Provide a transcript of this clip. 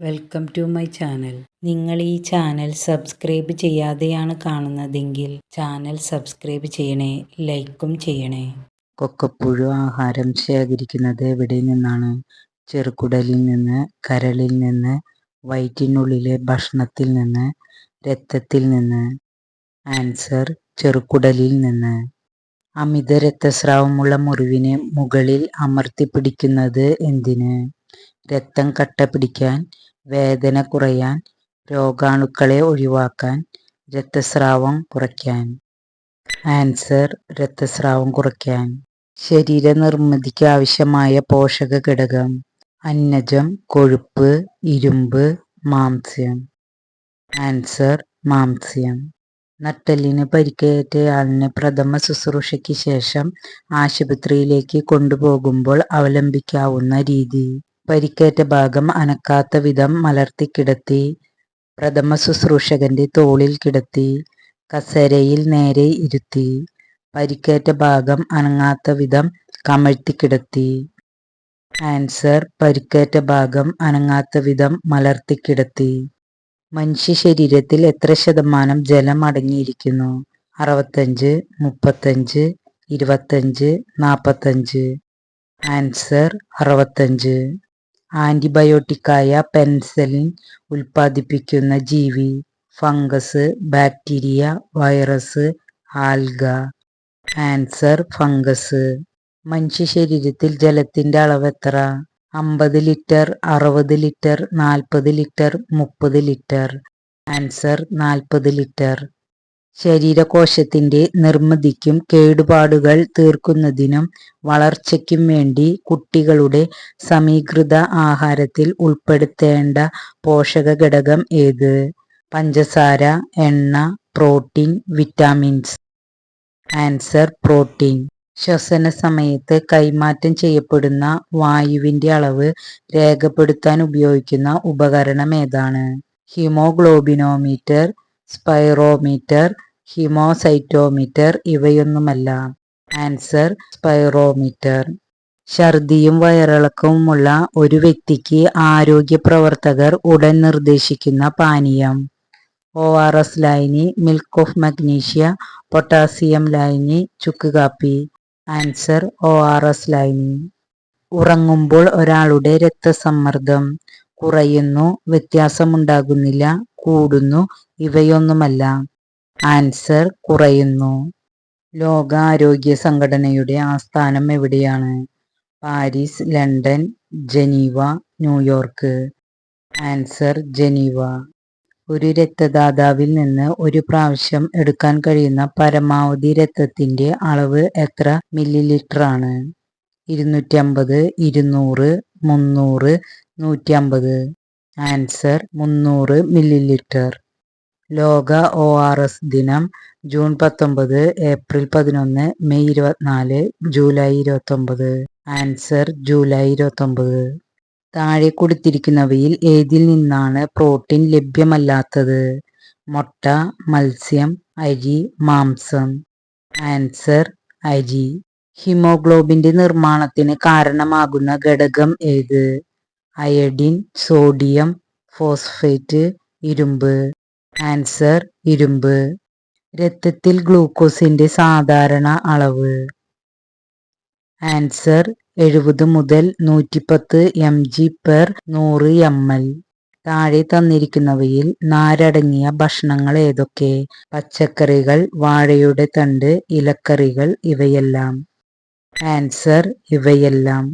Welcome to my channel നിങ്ങൾ ഈ channel subscribe ചെയ്യാതെയാണ് കാണുന്നതെങ്കിൽ ചാനൽ സബ്സ്ക്രൈബ് ചെയ്യണേ ലൈക്കും ചെയ്യണേ. കൊക്കപ്പുഴു ആഹാരം ശേഖരിക്കുന്നത് എവിടെ നിന്നാണ്? ചെറുകുടലിൽ നിന്ന് കരളിൽ നിന്ന് വയറ്റിനുള്ളിലെ ഭക്ഷണത്തിൽ നിന്ന് രക്തത്തിൽ നിന്ന്. ആൻസർ ചെറുകുടലിൽ നിന്ന്. അമിത രക്തസ്രാവമുള്ള മുറിവിനെ മുകളിൽ അമർത്തി പിടിക്കുന്നത് എന്തിന്? രക്തം കട്ട പിടിക്കാൻ വേദന കുറയാൻ രോഗാണുക്കളെ ഒഴിവാക്കാൻ രക്തസ്രാവം കുറയ്ക്കാൻ. ആൻസർ രക്തസ്രാവം കുറയ്ക്കാൻ. ശരീര നിർമ്മിതിക്ക് ആവശ്യമായ പോഷക ഘടകം. അന്നജം കൊഴുപ്പ് ഇരുമ്പ് മാംസ്യം. ആൻസർ മാംസ്യം. നട്ടലിന് പരിക്കേറ്റയാളിന് പ്രഥമ ശുശ്രൂഷയ്ക്ക് ശേഷം ആശുപത്രിയിലേക്ക് കൊണ്ടുപോകുമ്പോൾ അവലംബിക്കാവുന്ന രീതി. പരിക്കേറ്റ ഭാഗം അനക്കാത്ത വിധം മലർത്തി കിടത്തി പ്രഥമ ശുശ്രൂഷകന്റെ തോളിൽ കിടത്തി കസരയിൽ നേരെ ഇരുത്തി പരിക്കേറ്റ ഭാഗം അനങ്ങാത്ത വിധം കമഴ്ത്തി കിടത്തി. ആൻസർ പരിക്കേറ്റ ഭാഗം അനങ്ങാത്ത വിധം മലർത്തി കിടത്തി. മനുഷ്യ ശരീരത്തിൽ എത്ര ശതമാനം ജലം അടങ്ങിയിരിക്കുന്നു? അറുപത്തഞ്ച് മുപ്പത്തഞ്ച് ഇരുപത്തഞ്ച് നാൽപ്പത്തഞ്ച് ആൻസർ അറുപത്തഞ്ച്. ആന്റിബയോട്ടിക്കായ പെൻസിലിൻ ഉൽപ്പാദിപ്പിക്കുന്ന ജീവി fungus bacteria virus alga answer fungus. മനുഷ്യ ശരീരത്തിൽ അളവ് എത്ര? അമ്പത് ലിറ്റർ അറുപത് ലിറ്റർ നാൽപ്പത് ലിറ്റർ മുപ്പത് ലിറ്റർ. ആൻസർ നാൽപ്പത് ലിറ്റർ. ശരീരകോശത്തിന്റെ നിർമ്മിതിക്കും കേടുപാടുകൾ തീർക്കുന്നതിനും വളർച്ചയ്ക്കും വേണ്ടി കുട്ടികളുടെ സമീകൃത ആഹാരത്തിൽ ഉൾപ്പെടുത്തേണ്ട പോഷക ഘടകം ഏത്? പഞ്ചസാര എണ്ണ പ്രോട്ടീൻ വിറ്റാമിൻസ്. Answer protein. ശ്വസന സമയത്ത് കൈമാറ്റം ചെയ്യപ്പെടുന്ന വായുവിന്റെ അളവ് രേഖപ്പെടുത്താൻ ഉപയോഗിക്കുന്ന ഉപകരണം ഏതാണ്? Haemoglobinometer spirometer haemocytometer ഇവയൊന്നുമല്ല. Answer spirometer. ഛർദിയും വയറിളക്കവുമുള്ള ഒരു വ്യക്തിക്ക് ആരോഗ്യ പ്രവർത്തകർ ഉടൻ നിർദ്ദേശിക്കുന്ന പാനീയം. ഒ ആർ എസ് ലൈനി മിൽക്ക് ഓഫ് മഗ്നീഷ്യ പൊട്ടാസിയം ലൈനി ചുക്ക് കാപ്പി. ആൻസർ ഒ ആർ എസ് ലൈനി ഉറങ്ങുമ്പോൾ ഒരാളുടെ രക്തസമ്മർദ്ദം കുറയുന്നു വ്യത്യാസമുണ്ടാകുന്നില്ല കൂടുന്നു ഇവയൊന്നുമല്ല. ആൻസർ കുറയുന്നു. ലോകാരോഗ്യ സംഘടനയുടെ ആസ്ഥാനം എവിടെയാണ്? Paris London Geneva New York. Answer Geneva. ഒരു രക്തദാതാവിൽ നിന്ന് ഒരു പ്രാവശ്യം എടുക്കാൻ കഴിയുന്ന പരമാവധി രക്തത്തിന്റെ അളവ് എത്ര മില്ലി ആണ് ഇരുന്നൂറ്റി അമ്പത് ഇരുന്നൂറ് മുന്നൂറ് നൂറ്റി അമ്പത് ആൻസർ മുന്നൂറ് മില്ലി ലിറ്റർ ലോക ഒ ആർ എസ് ദിനം ജൂൺ പത്തൊമ്പത് ഏപ്രിൽ പതിനൊന്ന് മെയ് ഇരുപത്തിനാല് ജൂലൈ ഇരുപത്തൊമ്പത്. ആൻസർ ജൂലൈ ഇരുപത്തൊമ്പത്. താഴെ കൊടുത്തിരിക്കുന്നവയിൽ ഏതിൽ നിന്നാണ് പ്രോട്ടീൻ ലഭ്യമല്ലാത്തത്? മുട്ട മത്സ്യം അരി മാംസം. ആൻസർ അരി. ഹിമോഗ്ലോബിന്റെ നിർമ്മാണത്തിന് കാരണമാകുന്ന ഘടകം ഏത്? അയഡിൻ സോഡിയം ഫോസ്ഫേറ്റ് ഇരുമ്പ്. ആൻസർ ഇരുമ്പ്. രക്തത്തിൽ ഗ്ലൂക്കോസിന്റെ സാധാരണ അളവ്. ആൻസർ എഴുപത് മുതൽ നൂറ്റിപ്പത്ത് എം ജി പെർ നൂറ് എം എൽ. താഴെ തന്നിരിക്കുന്നവയിൽ നാരടങ്ങിയ ഭക്ഷണങ്ങൾ ഏതൊക്കെ? പച്ചക്കറികൾ വാഴയുടെ തണ്ട് ഇലക്കറികൾ ഇവയെല്ലാം. ആൻസർ ഇവയെല്ലാം.